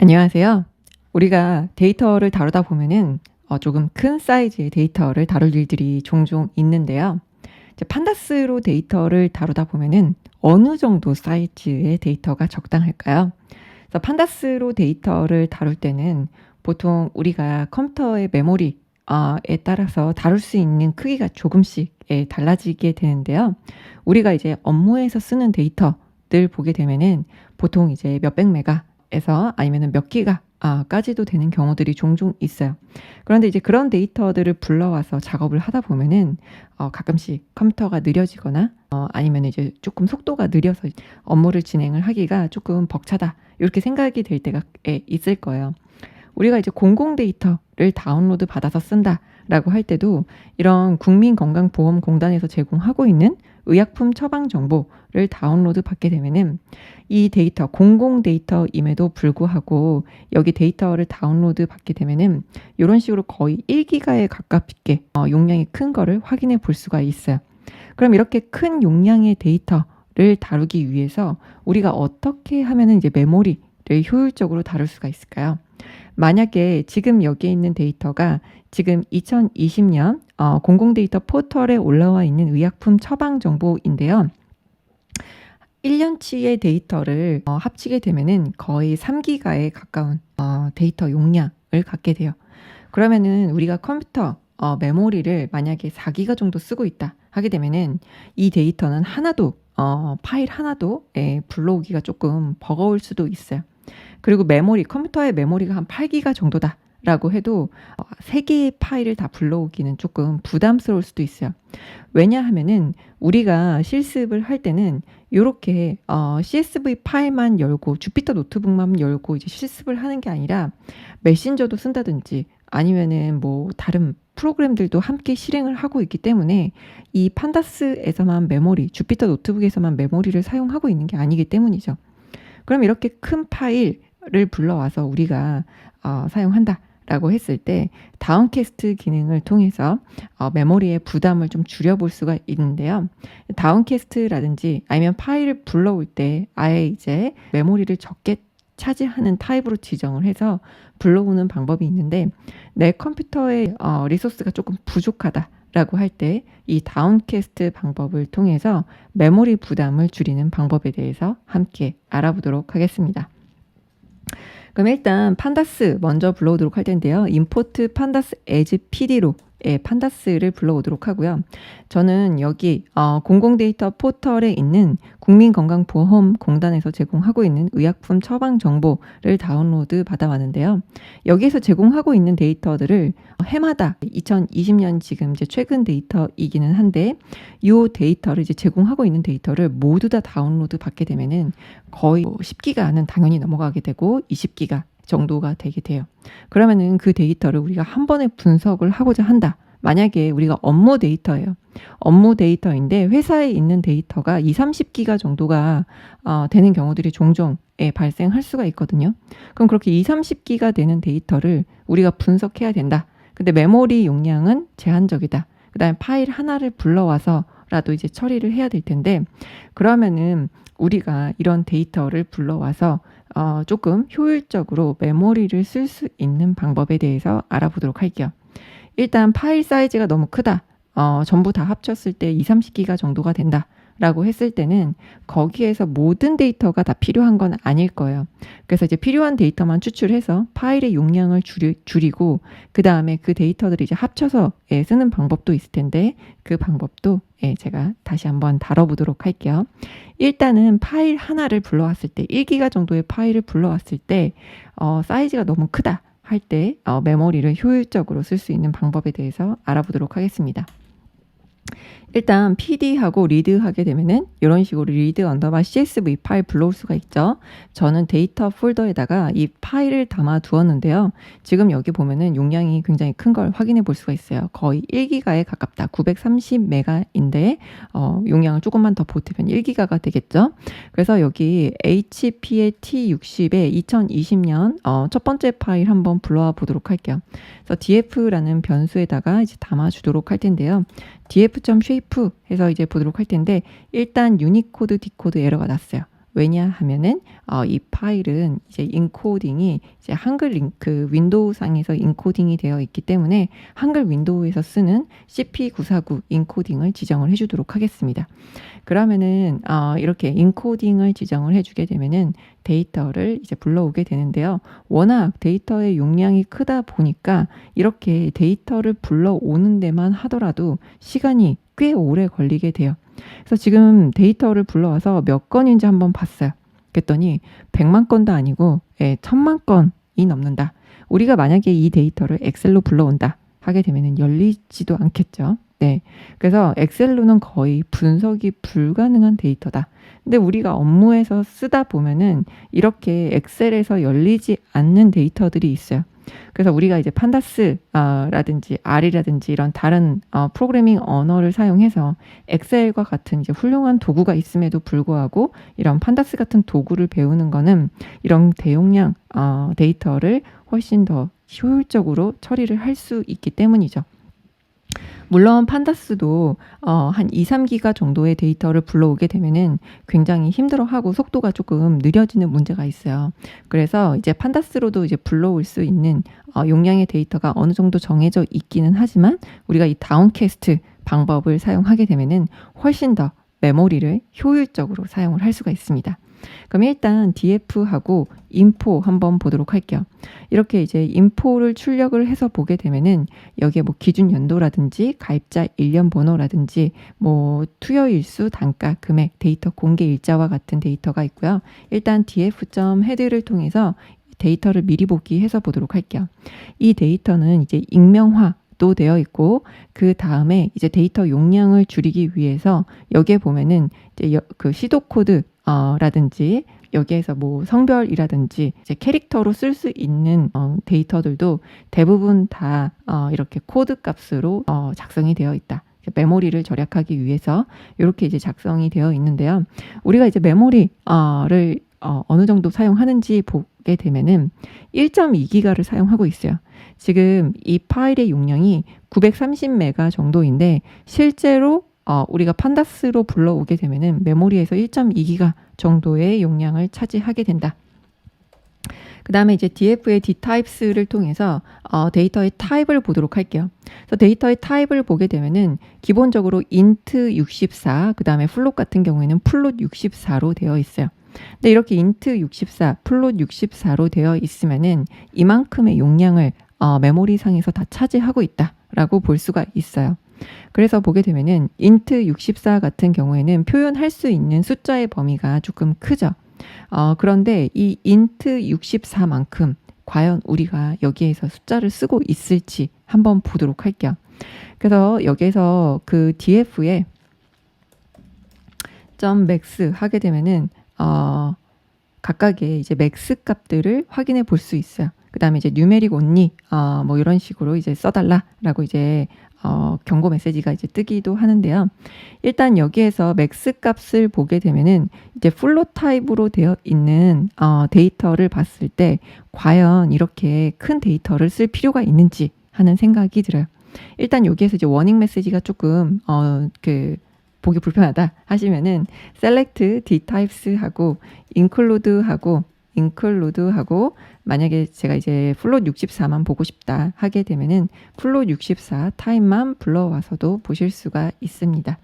안녕하세요. 우리가 데이터를 다루다 보면은 어, 조금 큰 사이즈의 데이터를 다룰 일들이 종종 있는데요. 판다스로 데이터를 다루다 보면은 어느 정도 사이즈의 데이터가 적당할까요? 그래서 판다스로 데이터를 다룰 때는 보통 우리가 컴퓨터의 메모리에 따라서 다룰 수 있는 크기가 조금씩 예, 달라지게 되는데요. 우리가 이제 업무에서 쓰는 데이터들 보게 되면은 보통 이제 몇백 메가 에서 아니면은 몇 기가 아, 까지도 되는 경우들이 종종 있어요. 그런데 이제 그런 데이터들을 불러와서 작업을 하다 보면은 어, 가끔씩 컴퓨터가 느려지거나 어, 아니면 이제 조금 속도가 느려서 업무를 진행을 하기가 조금 벅차다 이렇게 생각이 될 때가 예, 있을 거예요. 우리가 이제 공공 데이터를 다운로드 받아서 쓴다라고 할 때도 이런 국민건강보험공단에서 제공하고 있는 의약품 처방 정보를 다운로드 받게 되면은 이 데이터 공공 데이터임에도 불구하고 여기 데이터를 다운로드 받게 되면은 이런 식으로 거의 1기가에 가깝게 어, 용량이 큰 거를 확인해 볼 수가 있어요. 그럼 이렇게 큰 용량의 데이터를 다루기 위해서 우리가 어떻게 하면은 이제 메모리를 효율적으로 다룰 수가 있을까요? 만약에 지금 여기에 있는 데이터가 지금 2020년 어, 공공데이터 포털에 올라와 있는 의약품 처방 정보인데요. 1년치의 데이터를 어, 합치게 되면은 거의 3기가에 가까운 어, 데이터 용량을 갖게 돼요. 그러면은 우리가 컴퓨터 어, 메모리를 만약에 4기가 정도 쓰고 있다 하게 되면은 이 데이터는 하나도 어, 파일 하나도 예, 불러오기가 조금 버거울 수도 있어요. 그리고 메모리, 컴퓨터의 메모리가 한 8기가 정도다. 라고 해도 어, 세 개의 파일을 다 불러오기는 조금 부담스러울 수도 있어요. 왜냐하면은 우리가 실습을 할 때는 이렇게 어, CSV 파일만 열고 주피터 노트북만 열고 이제 실습을 하는 게 아니라 메신저도 쓴다든지 아니면은 뭐 다른 프로그램들도 함께 실행을 하고 있기 때문에 이 판다스에서만 메모리, 주피터 노트북에서만 메모리를 사용하고 있는 게 아니기 때문이죠. 그럼 이렇게 큰 파일을 불러와서 우리가 어, 사용한다. 라고 했을 때 다운캐스트 기능을 통해서 어, 메모리의 부담을 좀 줄여볼 수가 있는데요. 다운캐스트라든지 아니면 파일을 불러올 때 아예 이제 메모리를 적게 차지하는 타입으로 지정을 해서 불러오는 방법이 있는데 내 컴퓨터의 어, 리소스가 조금 부족하다. 라고 할 때 이 다운캐스트 방법을 통해서 메모리 부담을 줄이는 방법에 대해서 함께 알아보도록 하겠습니다. 그럼 일단 판다스 먼저 불러오도록 할 텐데요. 임포트 판다스 에즈 PD로 예, 판다스를 불러오도록 하고요. 저는 여기 어, 공공데이터 포털에 있는 국민건강보험공단에서 제공하고 있는 의약품 처방 정보를 다운로드 받아왔는데요. 여기에서 제공하고 있는 데이터들을 해마다 2020년 지금 이제 최근 데이터이기는 한데 이 데이터를 이제 제공하고 있는 데이터를 모두 다 다운로드 받게 되면은 거의 10기가는 뭐 당연히 넘어가게 되고 20기가 정도가 되게 돼요. 그러면은 그 데이터를 우리가 한 번에 분석을 하고자 한다. 만약에 우리가 업무 데이터예요. 업무 데이터인데 회사에 있는 데이터가 2, 30기가 정도가 어, 되는 경우들이 종종 예, 발생할 수가 있거든요. 그럼 그렇게 2, 30기가 되는 데이터를 우리가 분석해야 된다. 근데 메모리 용량은 제한적이다. 그다음에 파일 하나를 불러와서 라도 이제 처리를 해야 될 텐데 그러면은 우리가 이런 데이터를 불러와서 어, 조금 효율적으로 메모리를 쓸 수 있는 방법에 대해서 알아보도록 할게요. 일단 파일 사이즈가 너무 크다. 어, 전부 다 합쳤을 때 2, 30기가 정도가 된다. 라고 했을 때는 거기에서 모든 데이터가 다 필요한 건 아닐 거예요. 그래서 이제 필요한 데이터만 추출해서 파일의 용량을 줄이, 줄이고 그 다음에 그 데이터들을 이제 합쳐서 예, 쓰는 방법도 있을 텐데 그 방법도 예, 제가 다시 한번 다뤄보도록 할게요. 일단은 파일 하나를 불러왔을 때 1기가 정도의 파일을 불러왔을 때 어, 사이즈가 너무 크다. 할 때 어, 메모리를 효율적으로 쓸 수 있는 방법에 대해서 알아보도록 하겠습니다. 일단 PD하고 리드 하게 되면은 이런 식으로 리드 언더바 CSV 파일 불러올 수가 있죠. 저는 데이터 폴더에다가 이 파일을 담아 두었는데요. 지금 여기 보면은 용량이 굉장히 큰 걸 확인해 볼 수가 있어요. 거의 1기가에 가깝다. 930메가인데 어, 용량을 조금만 더 보태면 1기가가 되겠죠. 그래서 여기 HP의 T60에 2020년 어, 첫 번째 파일 한번 불러와 보도록 할게요. 그래서 df라는 변수에다가 이제 담아 주도록 할 텐데요. df.shape 해서 이제 보도록 할 텐데 일단 유니코드 디코드 에러가 났어요. 왜냐하면은 어, 이 파일은 이제 인코딩이 이제 한글 링- 그 윈도우 상에서 인코딩이 되어 있기 때문에 한글 윈도우에서 쓰는 CP949 인코딩을 지정을 해주도록 하겠습니다. 그러면은 어, 이렇게 인코딩을 지정을 해주게 되면은 데이터를 이제 불러오게 되는데요. 워낙 데이터의 용량이 크다 보니까 이렇게 데이터를 불러오는 데만 하더라도 시간이 꽤 오래 걸리게 돼요. 그래서 지금 데이터를 불러와서 몇 건인지 한번 봤어요. 그랬더니 100만 건도 아니고 예, 1000만 건이 넘는다. 우리가 만약에 이 데이터를 엑셀로 불러온다 하게 되면 열리지도 않겠죠. 네. 그래서 엑셀로는 거의 분석이 불가능한 데이터다. 근데 우리가 업무에서 쓰다 보면은 이렇게 엑셀에서 열리지 않는 데이터들이 있어요. 그래서 우리가 이제 판다스라든지 R이라든지 이런 다른 어, 프로그래밍 언어를 사용해서 엑셀과 같은 이제 훌륭한 도구가 있음에도 불구하고 이런 판다스 같은 도구를 배우는 거는 이런 대용량 어, 데이터를 훨씬 더 효율적으로 처리를 할 수 있기 때문이죠. 물론 판다스도 어, 한 2, 3기가 정도의 데이터를 불러오게 되면은 굉장히 힘들어하고 속도가 조금 느려지는 문제가 있어요. 그래서 이제 판다스로도 이제 불러올 수 있는 어, 용량의 데이터가 어느 정도 정해져 있기는 하지만 우리가 이 다운캐스트 방법을 사용하게 되면은 훨씬 더 메모리를 효율적으로 사용을 할 수가 있습니다. 그럼 일단 df하고 인포 한번 보도록 할게요. 이렇게 이제 인포를 출력을 해서 보게 되면은 여기에 뭐 기준 연도라든지 가입자 일련 번호라든지 뭐 투여 일수, 단가, 금액, 데이터 공개 일자와 같은 데이터가 있고요. 일단 df.head를 통해서 데이터를 미리 보기 해서 보도록 할게요. 이 데이터는 이제 익명화 도 되어 있고 그 다음에 이제 데이터 용량을 줄이기 위해서 여기에 보면은 이제 여- 그 시도 코드 어, 라든지 여기에서 뭐 성별이라든지 이제 캐릭터로 쓸 수 있는 어, 데이터들도 대부분 다 어, 이렇게 코드 값으로 어, 작성이 되어 있다. 메모리를 절약하기 위해서 이렇게 이제 작성이 되어 있는데요. 우리가 이제 메모리를 어, 어느 정도 사용하는지 보게 되면은 1.2기가를 사용하고 있어요. 지금 이 파일의 용량이 930메가 정도인데 실제로 어, 우리가 판다스로 불러오게 되면은 메모리에서 1.2기가 정도의 용량을 차지하게 된다. 그 다음에 이제 df의 dtypes를 통해서 어, 데이터의 타입을 보도록 할게요. 그래서 데이터의 타입을 보게 되면은 기본적으로 int 64, 그 다음에 플롯 같은 경우에는 플롯 64로 되어 있어요. 근데 이렇게 int 64, 플롯 64로 되어 있으면은 이만큼의 용량을 어, 메모리 상에서 다 차지하고 있다라고 볼 수가 있어요. 그래서 보게 되면은 int 64 같은 경우에는 표현할 수 있는 숫자의 범위가 조금 크죠. 어, 그런데 이 int 64만큼 과연 우리가 여기에서 숫자를 쓰고 있을지 한번 보도록 할게요. 그래서 여기에서 그 df에 점 max 하게 되면은 어, 각각의 이제 맥스 값들을 확인해 볼 수 있어요. 그 다음에 이제 뉴메릭 온리, 어, 뭐 이런 식으로 이제 써달라라고 이제 어, 경고 메시지가 이제 뜨기도 하는데요. 일단 여기에서 맥스 값을 보게 되면은 이제 플롯 타입으로 되어 있는 어, 데이터를 봤을 때 과연 이렇게 큰 데이터를 쓸 필요가 있는지 하는 생각이 들어요. 일단 여기에서 이제 워닝 메시지가 조금 어, 그 보기 불편하다 하시면은 select dtypes 하고 include 하고 include 하고 만약에 제가 이제 플롯 64만 보고 싶다 하게 되면은 플롯 64 타입만 불러와서도 보실 수가 있습니다.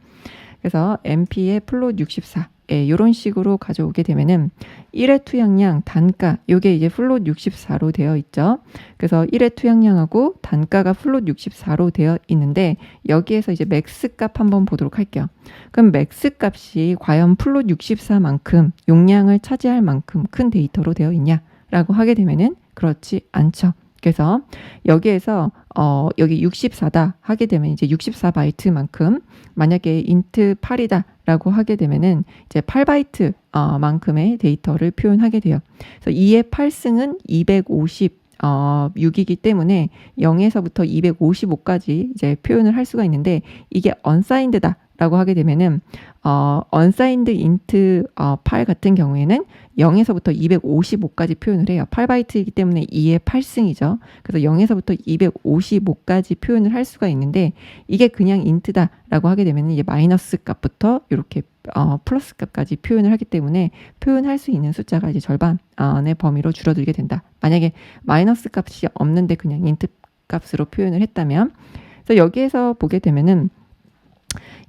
그래서 MP의 플롯 64 예, 이런 식으로 가져오게 되면은 1회 투약량 단가 요게 이제 플롯 64로 되어 있죠. 그래서 1회 투약량하고 단가가 플롯 64로 되어 있는데 여기에서 이제 맥스 값 한번 보도록 할게요. 그럼 맥스 값이 과연 플롯 64만큼 용량을 차지할 만큼 큰 데이터로 되어 있냐라고 하게 되면은 그렇지 않죠. 그래서 여기에서 어 여기 64다 하게 되면 이제 64바이트만큼 만약에 인트 8이다라고 하게 되면은 이제 8바이트 어 만큼의 데이터를 표현하게 돼요. 그래서 2의 8승은 250 어, 6이기 때문에 0에서부터 255까지 이제 표현을 할 수가 있는데 이게 unsigned다 라고 하게 되면은 어, unsigned int 어, 파일 같은 경우에는 0에서부터 255까지 표현을 해요. 8바이트이기 때문에 2의 8승이죠. 그래서 0에서부터 255까지 표현을 할 수가 있는데 이게 그냥 int다라고 하게 되면 이제 마이너스 값부터 이렇게 어, 플러스 값까지 표현을 하기 때문에 표현할 수 있는 숫자가 이제 절반의 범위로 줄어들게 된다. 만약에 마이너스 값이 없는데 그냥 int 값으로 표현을 했다면 그래서 여기에서 보게 되면은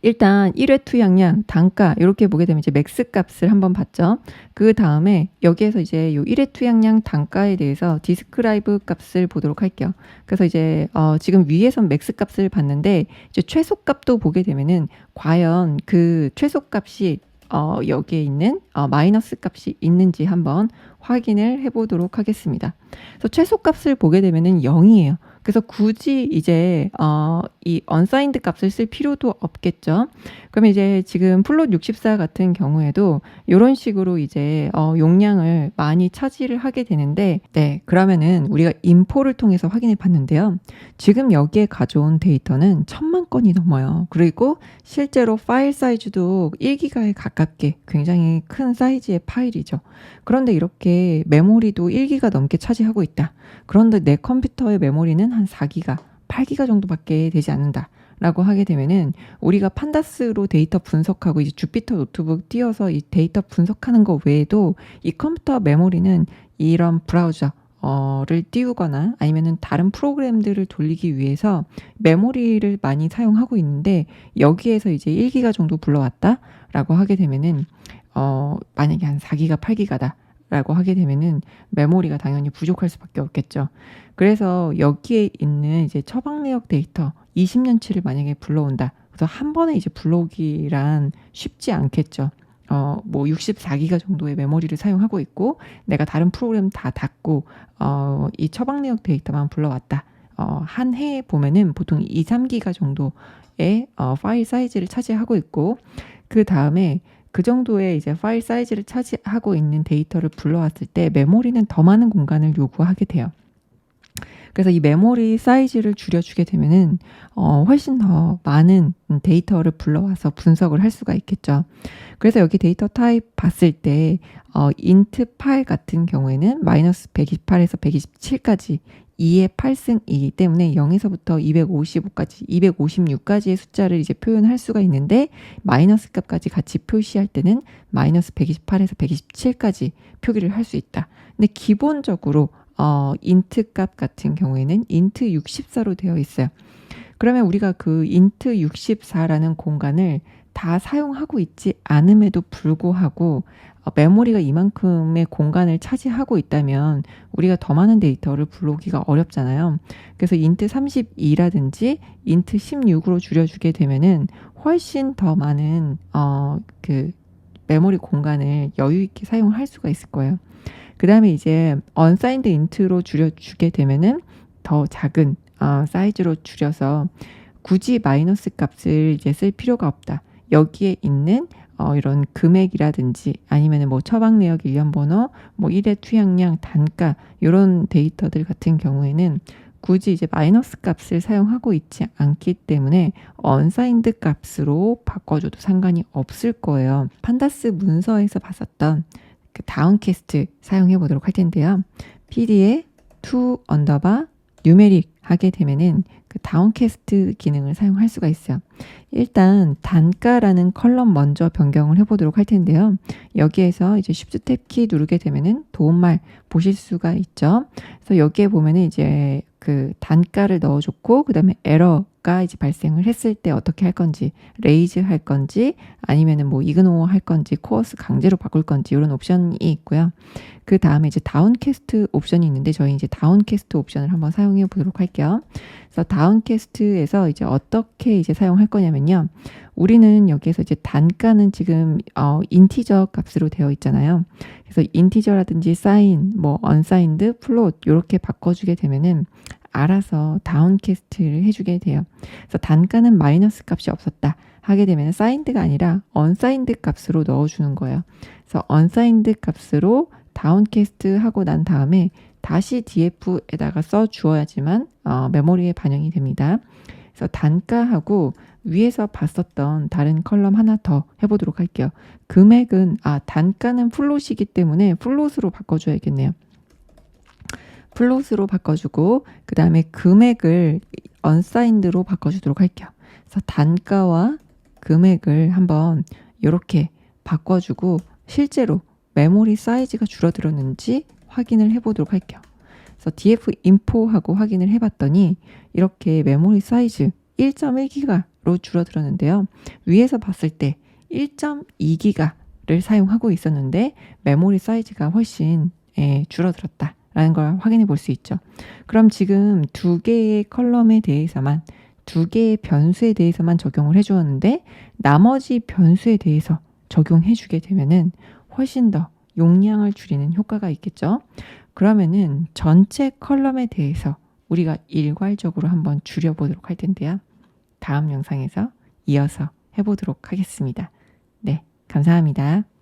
일단 1회 투약량, 단가 이렇게 보게 되면 이제 맥스 값을 한번 봤죠. 그 다음에 여기에서 이제 요 1회 투약량 단가에 대해서 디스크라이브 값을 보도록 할게요. 그래서 이제 어 지금 위에선 맥스 값을 봤는데 이제 최소 값도 보게 되면은 과연 그 최소 값이 어 여기에 있는 어 마이너스 값이 있는지 한번 확인을 해 보도록 하겠습니다. 그래서 최소 값을 보게 되면은 0이에요. 그래서 굳이 이제 어, 이 unsigned 값을 쓸 필요도 없겠죠. 그러면 이제 지금 플롯 64 같은 경우에도 이런 식으로 이제 어, 용량을 많이 차지를 하게 되는데, 네 그러면은 우리가 인포를 통해서 확인해 봤는데요. 지금 여기에 가져온 데이터는 천만 건이 넘어요. 그리고 실제로 파일 사이즈도 1기가에 가깝게 굉장히 큰 사이즈의 파일이죠. 그런데 이렇게 메모리도 1기가 넘게 차지하고 있다. 그런데 내 컴퓨터의 메모리는 한 4기가, 8기가 정도밖에 되지 않는다. 라고 하게 되면은 우리가 판다스로 데이터 분석하고 이제 주피터 노트북 띄워서 이 데이터 분석하는 것 외에도 이 컴퓨터 메모리는 이런 브라우저 어를 띄우거나 아니면은 다른 프로그램들을 돌리기 위해서 메모리를 많이 사용하고 있는데 여기에서 이제 1기가 정도 불러왔다라고 하게 되면은 어 만약에 한 4기가 8기가다 라고 하게 되면은 메모리가 당연히 부족할 수밖에 없겠죠. 그래서 여기에 있는 이제 처방 내역 데이터 20년치를 만약에 불러온다. 그래서 한 번에 이제 불러오기란 쉽지 않겠죠. 어, 뭐 64기가 정도의 메모리를 사용하고 있고 내가 다른 프로그램 다 닫고 어, 이 처방 내역 데이터만 불러왔다. 어, 한 해에 보면은 보통 2, 3기가 정도의 어, 파일 사이즈를 차지하고 있고 그 다음에 그 정도의 이제 파일 사이즈를 차지하고 있는 데이터를 불러왔을 때 메모리는 더 많은 공간을 요구하게 돼요. 그래서 이 메모리 사이즈를 줄여주게 되면은 어, 훨씬 더 많은 데이터를 불러와서 분석을 할 수가 있겠죠. 그래서 여기 데이터 타입 봤을 때 어, 인트 파일 같은 경우에는 마이너스 128에서 127까지 2의 8승이기 때문에 0에서부터 255까지, 256까지의 숫자를 이제 표현할 수가 있는데 마이너스 값까지 같이 표시할 때는 마이너스 128에서 127까지 표기를 할 수 있다. 근데 기본적으로 어, 인트 값 같은 경우에는 인트 64로 되어 있어요. 그러면 우리가 그 인트 64라는 공간을 다 사용하고 있지 않음에도 불구하고 어, 메모리가 이만큼의 공간을 차지하고 있다면 우리가 더 많은 데이터를 불러오기가 어렵잖아요. 그래서 인트 32라든지 인트 16으로 줄여주게 되면은 훨씬 더 많은 어, 그 메모리 공간을 여유 있게 사용할 수가 있을 거예요. 그 다음에 이제 unsigned int로 줄여주게 되면은 더 작은 어, 사이즈로 줄여서 굳이 마이너스 값을 이제 쓸 필요가 없다. 여기에 있는 어, 이런 금액이라든지 아니면 뭐 처방 내역 일련 번호, 뭐 1회 투약량, 단가 이런 데이터들 같은 경우에는 굳이 이제 마이너스 값을 사용하고 있지 않기 때문에 언사인드 값으로 바꿔줘도 상관이 없을 거예요. 판다스 문서에서 봤었던 그 다운캐스트 사용해 보도록 할 텐데요. PD에 to 언더바 뉴메릭 하게 되면은 그 다운캐스트 기능을 사용할 수가 있어요. 일단 단가라는 컬럼 먼저 변경을 해보도록 할 텐데요. 여기에서 이제 Shift 탭 키 누르게 되면은 도움말 보실 수가 있죠. 그래서 여기에 보면은 이제 그 단가를 넣어줬고 그 다음에 에러 가 이제 발생을 했을 때 어떻게 할 건지 레이즈 할 건지 아니면은 뭐 이그노어 할 건지 코어스 강제로 바꿀 건지 이런 옵션이 있고요. 그 다음에 이제 다운캐스트 옵션이 있는데 저희 이제 다운캐스트 옵션을 한번 사용해 보도록 할게요. 그래서 다운캐스트에서 이제 어떻게 이제 사용할 거냐면요. 우리는 여기에서 이제 단가는 지금 어 인티저 값으로 되어 있잖아요. 그래서 인티저라든지 사인, 뭐 언사인드, 플롯 이렇게 바꿔주게 되면은 알아서 다운캐스트를 해주게 돼요. 그래서 단가는 마이너스 값이 없었다 하게 되면 사인드가 아니라 언사인드 값으로 넣어주는 거예요. 그래서 언사인드 값으로 다운캐스트 하고 난 다음에 다시 df에다가 써 주어야지만 어, 메모리에 반영이 됩니다. 그래서 단가하고 위에서 봤었던 다른 컬럼 하나 더 해보도록 할게요. 금액은 아 단가는 플롯이기 때문에 플롯으로 바꿔줘야겠네요. 플롯으로 바꿔주고 그 다음에 금액을 언사인드로 바꿔주도록 할게요. 그래서 단가와 금액을 한번 이렇게 바꿔주고 실제로 메모리 사이즈가 줄어들었는지 확인을 해보도록 할게요. 그래서 df info하고 확인을 해봤더니 이렇게 메모리 사이즈 1.1기가로 줄어들었는데요. 위에서 봤을 때 1.2기가를 사용하고 있었는데 메모리 사이즈가 훨씬 예, 줄어들었다 라는 걸 확인해 볼 수 있죠. 그럼 지금 두 개의 컬럼에 대해서만 두 개의 변수에 대해서만 적용을 해 주었는데 나머지 변수에 대해서 적용해 주게 되면은 훨씬 더 용량을 줄이는 효과가 있겠죠. 그러면은 전체 컬럼에 대해서 우리가 일괄적으로 한번 줄여보도록 할 텐데요. 다음 영상에서 이어서 해보도록 하겠습니다. 네, 감사합니다.